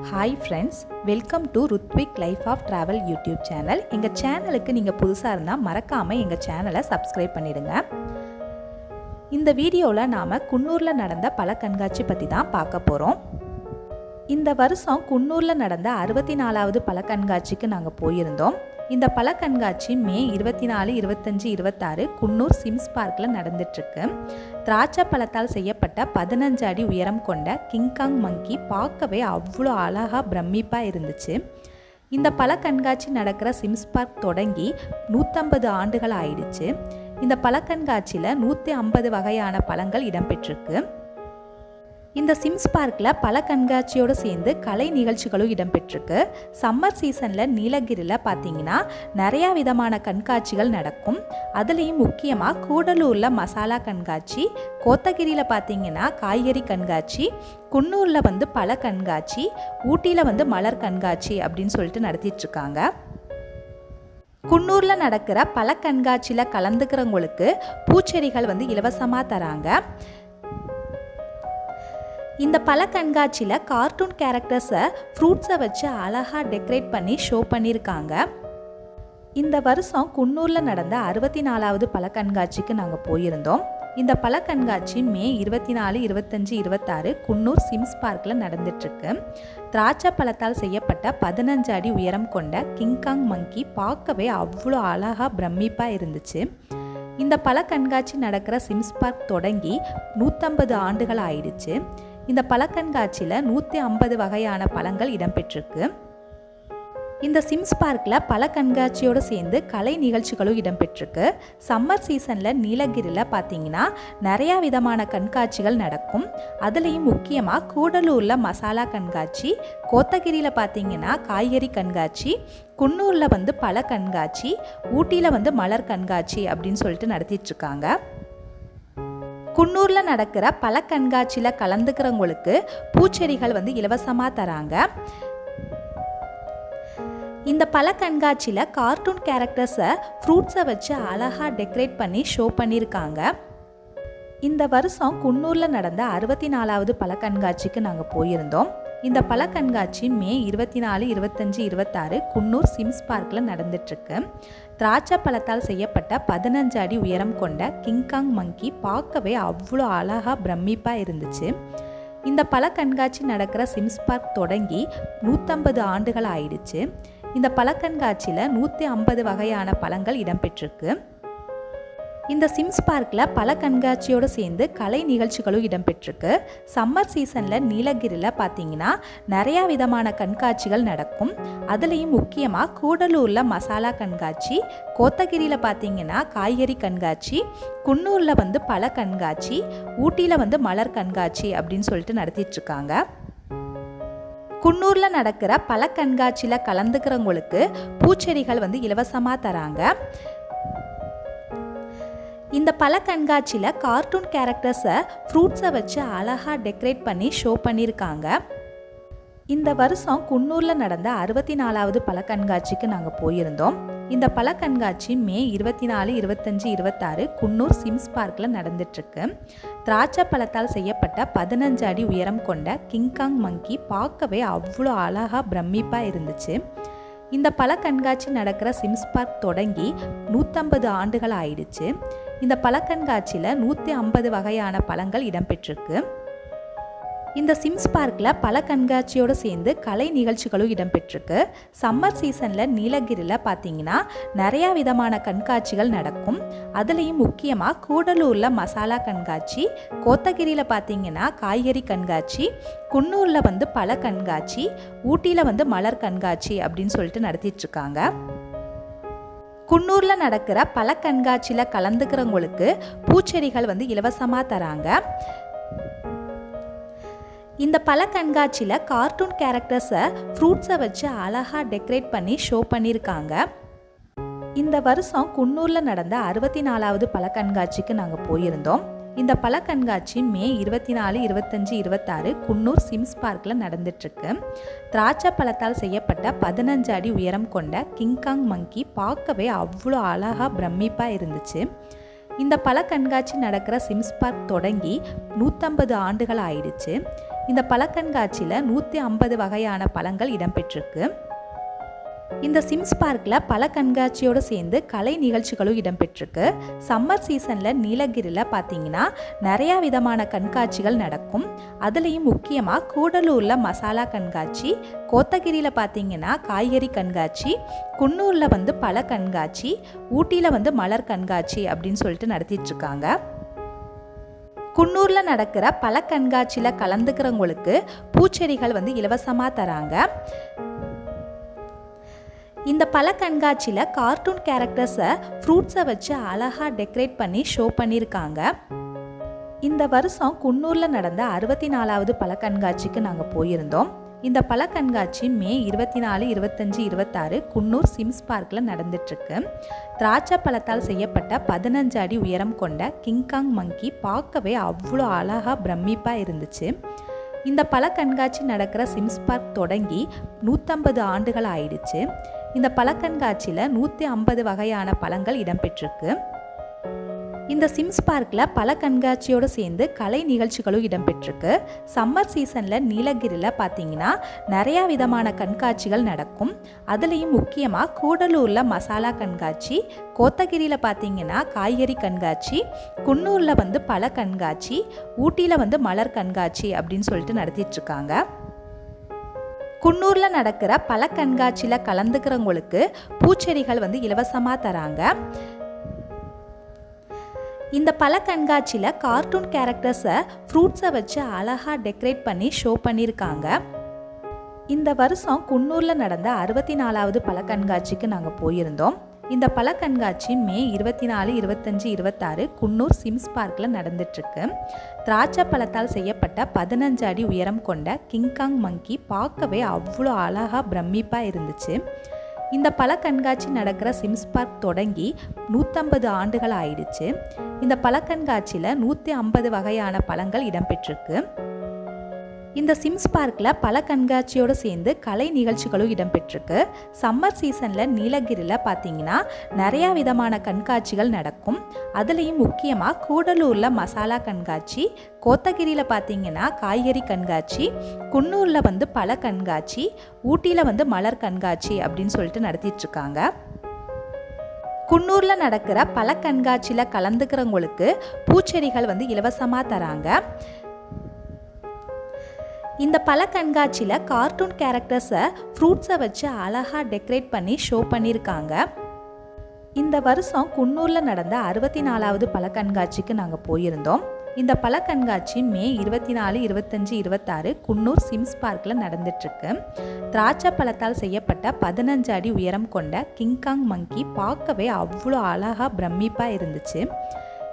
Hi friends welcome to Ruthvik life of travel YouTube channel எங்கள் சேனலுக்கு நீங்கள் புதுசாக இருந்தால் மறக்காமல் எங்கள் சேனலை சப்ஸ்கிரைப் பண்ணிடுங்க. இந்த வீடியோவில் நாம் குன்னூரில் நடந்த பல கண்காட்சி பற்றி தான் பார்க்க போகிறோம் இந்த வருஷம் குன்னூரில் நடந்த அறுபத்தி நாலாவது பல கண்காட்சிக்கு நாங்கள் போயிருந்தோம். இந்த பல கண்காட்சி மே இருபத்தி நாலு இருபத்தஞ்சி இருபத்தாறு குன்னூர் சிம்ஸ் பார்க்கில் நடந்துட்டுருக்கு திராட்சை பழத்தால் செய்யப்பட்ட பதினஞ்சு அடி உயரம் கொண்ட கிங்காங் மங்கி பார்க்கவே அவ்வளோ அழகாக பிரமிப்பாக இருந்துச்சு. இந்த பல கண்காட்சி நடக்கிற சிம்ஸ் பார்க் தொடங்கி நூற்றம்பது ஆண்டுகள் ஆயிடுச்சு. இந்த பழக்கண்காட்சியில் நூற்றி ஐம்பது வகையான பழங்கள் இடம்பெற்றிருக்கு இந்த சிம்ஸ் பார்க்கில் பல கண்காட்சியோடு சேர்ந்து கலை நிகழ்ச்சிகளும் இடம்பெற்றிருக்கு. சம்மர் சீசனில் நீலகிரியில் பார்த்தீங்கன்னா நிறையா விதமான கண்காட்சிகள் நடக்கும். அதுலேயும் முக்கியமாக கூடலூரில் மசாலா கண்காட்சி கோத்தகிரியில் பார்த்தீங்கன்னா காய்கறி கண்காட்சி குன்னூரில் வந்து பல கண்காட்சி ஊட்டியில் வந்து மலர் கண்காட்சி அப்படின்னு சொல்லிட்டு நடத்திட்டுருக்காங்க. குன்னூரில் நடக்கிற பல கண்காட்சியில் கலந்துக்கிறவங்களுக்கு பூச்செடிகள் வந்து இலவசமாக தராங்க. இந்த பல கண்காட்சியில் கார்ட்டூன் கேரக்டர்ஸை ஃப்ரூட்ஸை வச்சு அழகாக டெக்கரேட் பண்ணி ஷோ பண்ணியிருக்காங்க இந்த வருஷம் குன்னூரில் நடந்த அறுபத்தி நாலாவது பல கண்காட்சிக்கு நாங்கள் போயிருந்தோம். இந்த பல கண்காட்சி மே இருபத்தி நாலு இருபத்தஞ்சி இருபத்தாறு குன்னூர் சிம்ஸ் பார்க்கில் நடந்துட்டுருக்கு. திராட்சை பழத்தால் செய்யப்பட்ட பதினஞ்சு அடி உயரம் கொண்ட கிங்காங் மங்கி பார்க்கவே அவ்வளோ அழகாக பிரமிப்பாக இருந்துச்சு. இந்த பல கண்காட்சி நடக்கிற சிம்ஸ் பார்க் தொடங்கி நூற்றம்பது ஆண்டுகள் ஆயிடுச்சு. இந்த பழக்கண்காட்சியில் நூற்றி ஐம்பது வகையான பழங்கள் இடம்பெற்றிருக்கு. இந்த சிம்ஸ் பார்க்கில் பல கண்காட்சியோடு சேர்ந்து கலை நிகழ்ச்சிகளும் இடம்பெற்றிருக்கு. சம்மர் சீசனில் நீலகிரியில் பார்த்தீங்கன்னா நிறையா விதமான கண்காட்சிகள் நடக்கும். அதுலேயும் முக்கியமாக கூடலூரில் மசாலா கண்காட்சி கோத்தகிரியில் பார்த்தீங்கன்னா காய்கறி கண்காட்சி குன்னூரில் வந்து பல கண்காட்சி ஊட்டியில் வந்து மலர் கண்காட்சி அப்படின்னு சொல்லிட்டு நடத்திட்டுருக்காங்க குன்னூரில் நடக்கிற பல கண்காட்சியில் கலந்துக்கிறவங்களுக்கு பூச்செடிகள் வந்து இலவசமாக தராங்க. இந்த பல கண்காட்சியில் கார்ட்டூன் கேரக்டர்ஸை ஃப்ரூட்ஸை வச்சு அழகாக டெக்கரேட் பண்ணி ஷோ பண்ணியிருக்காங்க. இந்த வருஷம் குன்னூரில் நடந்த அறுபத்தி நாலாவது பல கண்காட்சிக்கு நாங்கள் போயிருந்தோம். இந்த பல கண்காட்சி மே இருபத்தி நாலு இருபத்தஞ்சி இருபத்தாறு குன்னூர் சிம்ஸ் பார்க்கில் நடந்துட்டுருக்கு திராட்சை பழத்தால் செய்யப்பட்ட பதினஞ்சு அடி உயரம் கொண்ட கிங்காங் மங்கி பார்க்கவே அவ்வளோ அழகாக பிரமிப்பாக இருந்துச்சு. இந்த பல கண்காட்சி நடக்கிற சிம்ஸ் பார்க் தொடங்கி நூற்றம்பது ஆண்டுகள் ஆயிடுச்சு. இந்த பழக்கண்காட்சியில் நூற்றி ஐம்பது வகையான பழங்கள் இடம்பெற்றிருக்கு. இந்த சிம்ஸ் பார்க்கில் பல கண்காட்சியோடு சேர்ந்து கலை நிகழ்ச்சிகளும் இடம்பெற்றிருக்கு. சம்மர் சீசனில் நீலகிரியில் பார்த்தீங்கன்னா நிறையா விதமான கண்காட்சிகள் நடக்கும். அதுலேயும் முக்கியமாக கூடலூரில் மசாலா கண்காட்சி கோத்தகிரியில் பார்த்தீங்கன்னா காய்கறி கண்காட்சி குன்னூரில் வந்து பல கண்காட்சி ஊட்டியில் வந்து மலர் கண்காட்சி அப்படின்னு சொல்லிட்டு நடத்திட்டுருக்காங்க. குன்னூரில் நடக்கிற பல கண்காட்சியில் கலந்துக்கிறவங்களுக்கு பூச்செடிகள் வந்து இலவசமாக தராங்க. இந்த பல கண்காட்சியில் கார்ட்டூன் கேரக்டர்ஸை ஃப்ரூட்ஸை வச்சு அழகாக டெக்கரேட் பண்ணி ஷோ பண்ணியிருக்காங்க இந்த வருஷம் குன்னூரில் நடந்த அறுபத்தி நாலாவது பல கண்காட்சிக்கு நாங்கள் போயிருந்தோம். இந்த பல கண்காட்சி மே இருபத்தி நாலு இருபத்தஞ்சி இருபத்தாறு குன்னூர் சிம்ஸ் பார்க்கில் நடந்துட்டுருக்கு. திராட்சை பழத்தால் செய்யப்பட்ட பதினஞ்சு அடி உயரம் கொண்ட கிங்காங் மங்கி பார்க்கவே அவ்வளோ அழகாக பிரமிப்பாக இருந்துச்சு. இந்த பல கண்காட்சி நடக்கிற சிம்ஸ் பார்க் தொடங்கி நூற்றம்பது ஆண்டுகள் ஆயிடுச்சு. இந்த பழக்கண்காட்சியில் நூற்றி ஐம்பது வகையான பழங்கள் இடம்பெற்றிருக்கு. இந்த சிம்ஸ் பார்க்கில் பல கண்காட்சியோடு சேர்ந்து கலை நிகழ்ச்சிகளும் இடம்பெற்றிருக்கு. சம்மர் சீசனில் நீலகிரியில் பார்த்தீங்கன்னா நிறையா விதமான கண்காட்சிகள் நடக்கும். அதுலேயும் முக்கியமாக கூடலூரில் மசாலா கண்காட்சி கோத்தகிரியில் பார்த்தீங்கன்னா காய்கறி கண்காட்சி குன்னூரில் வந்து பல கண்காட்சி ஊட்டியில் வந்து மலர் கண்காட்சி அப்படின்னு சொல்லிட்டு நடத்திட்டுருக்காங்க குன்னூரில் நடக்கிற பல கண்காட்சியில் கலந்துக்கிறவங்களுக்கு பூச்செடிகள் வந்து இலவசமாக தராங்க. இந்த பல கண்காட்சியில் கார்ட்டூன் கேரக்டர்ஸை ஃப்ரூட்ஸை வச்சு அழகாக டெக்கரேட் பண்ணி ஷோ பண்ணியிருக்காங்க. இந்த வருஷம் குன்னூரில் நடந்த அறுபத்தி நாலாவது பல கண்காட்சிக்கு நாங்கள் போயிருந்தோம். இந்த பல கண்காட்சி மே இருபத்தி நாலு இருபத்தஞ்சி இருபத்தாறு குன்னூர் சிம்ஸ் பார்க்கில் நடந்துட்டுருக்கு திராட்சை பழத்தால் செய்யப்பட்ட பதினஞ்சு அடி உயரம் கொண்ட கிங்காங் மங்கி பார்க்கவே அவ்வளோ அழகாக பிரமிப்பாக இருந்துச்சு. இந்த பல கண்காட்சி நடக்கிற சிம்ஸ் பார்க் தொடங்கி நூற்றம்பது ஆண்டுகள் ஆயிடுச்சு. இந்த பழக்கண்காட்சியில் நூற்றி ஐம்பது வகையான பழங்கள் இடம்பெற்றிருக்கு. இந்த சிம்ஸ் பார்க்கில் பல கண்காட்சியோடு சேர்ந்து கலை நிகழ்ச்சிகளும் இடம்பெற்றிருக்கு. சம்மர் சீசனில் நீலகிரியில் பார்த்தீங்கன்னா நிறையா விதமான கண்காட்சிகள் நடக்கும். அதுலேயும் முக்கியமாக கூடலூரில் மசாலா கண்காட்சி கோத்தகிரியில் பார்த்தீங்கன்னா காய்கறி கண்காட்சி குன்னூரில் வந்து பல கண்காட்சி ஊட்டியில் வந்து மலர் கண்காட்சி அப்படின்னு சொல்லிட்டு நடத்திட்டுருக்காங்க. குன்னூரில் நடக்கிற பல கண்காட்சியில் கலந்துக்கிறவங்களுக்கு பூச்செடிகள் வந்து இலவசமாக தராங்க. இந்த பல கண்காட்சியில் கார்ட்டூன் கேரக்டர்ஸை ஃப்ரூட்ஸை வச்சு அழகாக டெக்கரேட் பண்ணி ஷோ பண்ணியிருக்காங்க இந்த வருஷம் குன்னூரில் நடந்த அறுபத்தி நாலாவது பல கண்காட்சிக்கு நாங்கள் போயிருந்தோம். இந்த பல கண்காட்சி மே இருபத்தி நாலு இருபத்தஞ்சி இருபத்தாறு குன்னூர் சிம்ஸ் பார்க்கில் நடந்துட்டுருக்கு. திராட்சை பழத்தால் செய்யப்பட்ட பதினஞ்சு அடி உயரம் கொண்ட கிங்காங் மங்கி பார்க்கவே அவ்வளோ அழகாக பிரமிப்பாக இருந்துச்சு. இந்த பல கண்காட்சி நடக்கிற சிம்ஸ் பார்க் தொடங்கி நூற்றம்பது ஆண்டுகள் ஆயிடுச்சு. இந்த பழக்கண்காட்சியில் நூற்றி ஐம்பது வகையான பழங்கள் இடம்பெற்றிருக்கு. இந்த சிம்ஸ் பார்க்கில் பல கண்காட்சியோடு சேர்ந்து கலை நிகழ்ச்சிகளும் இடம்பெற்றிருக்கு. சம்மர் சீசனில் நீலகிரியில் பார்த்தீங்கன்னா நிறையா விதமான கண்காட்சிகள் நடக்கும். அதுலேயும் முக்கியமாக கூடலூரில் மசாலா கண்காட்சி கோத்தகிரியில் பார்த்தீங்கன்னா காய்கறி கண்காட்சி குன்னூரில் வந்து பல கண்காட்சி ஊட்டியில் வந்து மலர் கண்காட்சி அப்படின்னு சொல்லிட்டு நடத்திட்டுருக்காங்க குன்னூரில் நடக்கிற பல கண்காட்சியில் கலந்துக்கிறவங்களுக்கு பூச்செடிகள் வந்து இலவசமாக தராங்க. இந்த பல கண்காட்சியில் கார்ட்டூன் கேரக்டர்ஸை ஃப்ரூட்ஸை வச்சு அழகாக டெக்கரேட் பண்ணி ஷோ பண்ணியிருக்காங்க இந்த வருஷம் குன்னூரில் நடந்த அறுபத்தி நாலாவது பல கண்காட்சிக்கு நாங்கள் போயிருந்தோம். இந்த பல கண்காட்சி மே இருபத்தி நாலு இருபத்தஞ்சி இருபத்தாறு குன்னூர் சிம்ஸ் பார்க்கில் நடந்துட்டுருக்கு திராட்சை பழத்தால் செய்யப்பட்ட பதினஞ்சு அடி உயரம் கொண்ட கிங்காங் மங்கி பார்க்கவே அவ்வளோ அழகாக பிரமிப்பாக இருந்துச்சு. இந்த பல கண்காட்சி நடக்கிற சிம்ஸ் பார்க் தொடங்கி நூற்றம்பது ஆண்டுகள் ஆயிடுச்சு. இந்த பல கண்காட்சியில் நூற்றி ஐம்பது வகையான பழங்கள் இடம்பெற்றிருக்கு இந்த சிம்ஸ் பார்க்கில் பல கண்காட்சியோடு சேர்ந்து கலை நிகழ்ச்சிகளும் இடம்பெற்றிருக்கு. சம்மர் சீசனில் நீலகிரியில் பார்த்தீங்கன்னா நிறையா விதமான கண்காட்சிகள் நடக்கும். அதுலேயும் முக்கியமாக கூடலூரில் மசாலா கண்காட்சி கோத்தகிரியில் பார்த்தீங்கன்னா காய்கறி கண்காட்சி குன்னூரில் வந்து பல கண்காட்சி ஊட்டியில் வந்து மலர் கண்காட்சி அப்படின்னு சொல்லிட்டு நடத்திட்டுருக்காங்க. குன்னூரில் நடக்கிற பல கண்காட்சியில் கலந்துக்கிறவங்களுக்கு பூச்செடிகள் வந்து இலவசமாக தராங்க. இந்த பல கண்காட்சியில் கார்ட்டூன் கேரக்டர்ஸை ஃப்ரூட்ஸை வச்சு அழகாக டெக்கரேட் பண்ணி ஷோ பண்ணியிருக்காங்க இந்த வருஷம் குன்னூரில் நடந்த அறுபத்தி நாலாவது பல கண்காட்சிக்கு நாங்கள் போயிருந்தோம். இந்த பல கண்காட்சி மே இருபத்தி நாலு இருபத்தஞ்சி இருபத்தாறு குன்னூர் சிம்ஸ் பார்க்கில் நடந்துட்டுருக்கு. திராட்சை பழத்தால் செய்யப்பட்ட பதினஞ்சு அடி உயரம் கொண்ட கிங்காங் மங்கி பார்க்கவே அவ்வளோ அழகாக பிரமிப்பாக இருந்துச்சு.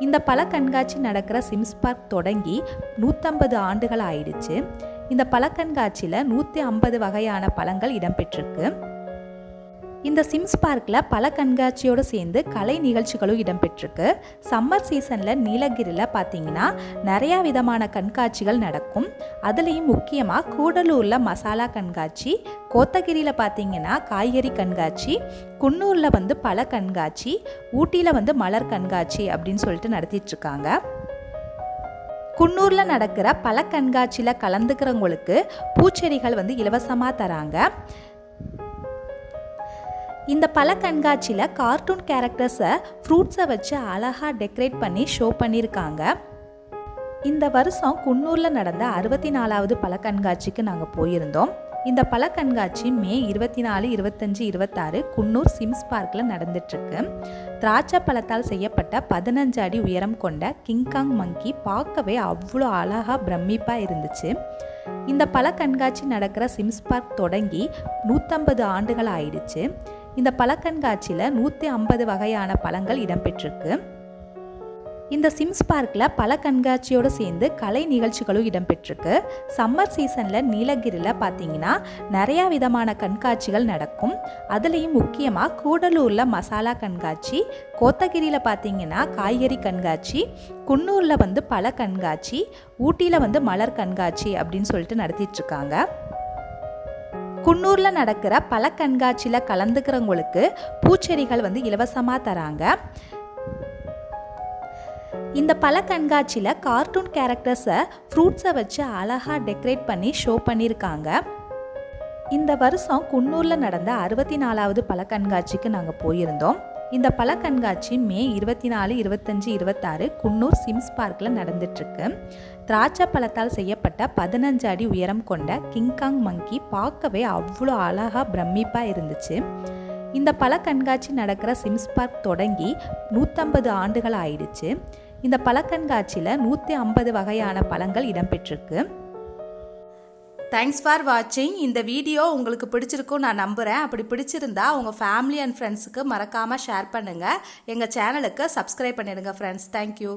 இந்த பல கண்காட்சி நடக்கிற சிம்ஸ் பார்க் தொடங்கி நூற்றம்பது ஆண்டுகள் ஆயிடுச்சு. இந்த பழக்கண்காட்சியில் நூற்றி ஐம்பது வகையான பழங்கள் இடம்பெற்றிருக்கு. இந்த சிம்ஸ் பார்க்கில் பல கண்காட்சியோடு சேர்ந்து கலை நிகழ்ச்சிகளும் இடம்பெற்றிருக்கு. சம்மர் சீசனில் நீலகிரியில் பார்த்தீங்கன்னா நிறையா விதமான கண்காட்சிகள் நடக்கும். அதுலேயும் முக்கியமாக கூடலூரில் மசாலா கண்காட்சி கோத்தகிரியில் பார்த்தீங்கன்னா காய்கறி கண்காட்சி குன்னூரில் வந்து பல கண்காட்சி ஊட்டியில் வந்து மலர் கண்காட்சி அப்படின்னு சொல்லிட்டு நடத்திட்டுருக்காங்க குன்னூரில் நடக்கிற பல கண்காட்சியில் கலந்துக்கிறவங்களுக்கு பூச்செடிகள் வந்து இலவசமாக தராங்க. இந்த பல கண்காட்சியில் கார்ட்டூன் கேரக்டர்ஸை ஃப்ரூட்ஸை வச்சு அழகாக டெக்கரேட் பண்ணி ஷோ பண்ணியிருக்காங்க. இந்த வருஷம் குன்னூரில் நடந்த அறுபத்தி நாலாவது பல கண்காட்சிக்கு நாங்கள் போயிருந்தோம். இந்த பல கண்காட்சி மே இருபத்தி நாலு இருபத்தஞ்சி இருபத்தாறு குன்னூர் சிம்ஸ் பார்க்கில் நடந்துட்டுருக்கு திராட்சை பழத்தால் செய்யப்பட்ட பதினஞ்சு அடி உயரம் கொண்ட கிங்காங் மங்கி பார்க்கவே அவ்வளோ அழகாக பிரமிப்பாக இருந்துச்சு. இந்த பல கண்காட்சி நடக்கிற சிம்ஸ் பார்க் தொடங்கி நூற்றம்பது ஆண்டுகள் ஆயிடுச்சு. இந்த பழக்கண்காட்சியில் நூற்றி ஐம்பது வகையான பழங்கள் இடம்பெற்றிருக்கு. இந்த சிம்ஸ் பார்க்கில் பல கண்காட்சியோடு சேர்ந்து கலை நிகழ்ச்சிகளும் இடம்பெற்றிருக்கு. சம்மர் சீசனில் நீலகிரியில் பார்த்தீங்கன்னா நிறையா விதமான கண்காட்சிகள் நடக்கும். அதுலேயும் முக்கியமாக கூடலூரில் மசாலா கண்காட்சி கோத்தகிரியில் பார்த்தீங்கன்னா காய்கறி கண்காட்சி குன்னூரில் வந்து பல கண்காட்சி ஊட்டியில் வந்து மலர் கண்காட்சி அப்படின்னு சொல்லிட்டு நடத்திட்டுருக்காங்க. குன்னூரில் நடக்கிற பல கண்காட்சியில் கலந்துக்கிறவங்களுக்கு பூச்செடிகள் வந்து இலவசமாக தராங்க. இந்த பல கண்காட்சியில் கார்ட்டூன் கேரக்டர்ஸை ஃப்ரூட்ஸை வச்சு அழகாக டெக்கரேட் பண்ணி ஷோ பண்ணியிருக்காங்க இந்த வருஷம் குன்னூரில் நடந்த அறுபத்தி நாலாவது பல கண்காட்சிக்கு நாங்கள் போயிருந்தோம். இந்த பல கண்காட்சி மே இருபத்தி நாலு இருபத்தஞ்சி இருபத்தாறு குன்னூர் சிம்ஸ் பார்க்கில் நடந்துட்டுருக்கு. திராட்சை பழத்தால் செய்யப்பட்ட பதினஞ்சு அடி உயரம் கொண்ட கிங்காங் மங்கி பார்க்கவே அவ்வளோ அழகாக பிரமிப்பாக இருந்துச்சு. இந்த பல கண்காட்சி நடக்கிற சிம்ஸ் பார்க் தொடங்கி நூற்றம்பது ஆண்டுகள் ஆயிடுச்சு. இந்த பழக்கண்காட்சியில் நூற்றி ஐம்பது வகையான பழங்கள் இடம்பெற்றிருக்கு. தேங்க்ஸ் ஃபார் வாட்சிங் இந்த வீடியோ உங்களுக்கு பிடிச்சிருக்கும் நான் நம்புகிறேன் அப்படி பிடிச்சிருந்தா உங்கள் ஃபேமிலி அண்ட் ஃப்ரெண்ட்ஸுக்கு மறக்காமல் ஷேர் பண்ணுங்கள் எங்கள் சேனலுக்கு சப்ஸ்கிரைப் பண்ணிடுங்க ஃப்ரெண்ட்ஸ் தேங்க்யூ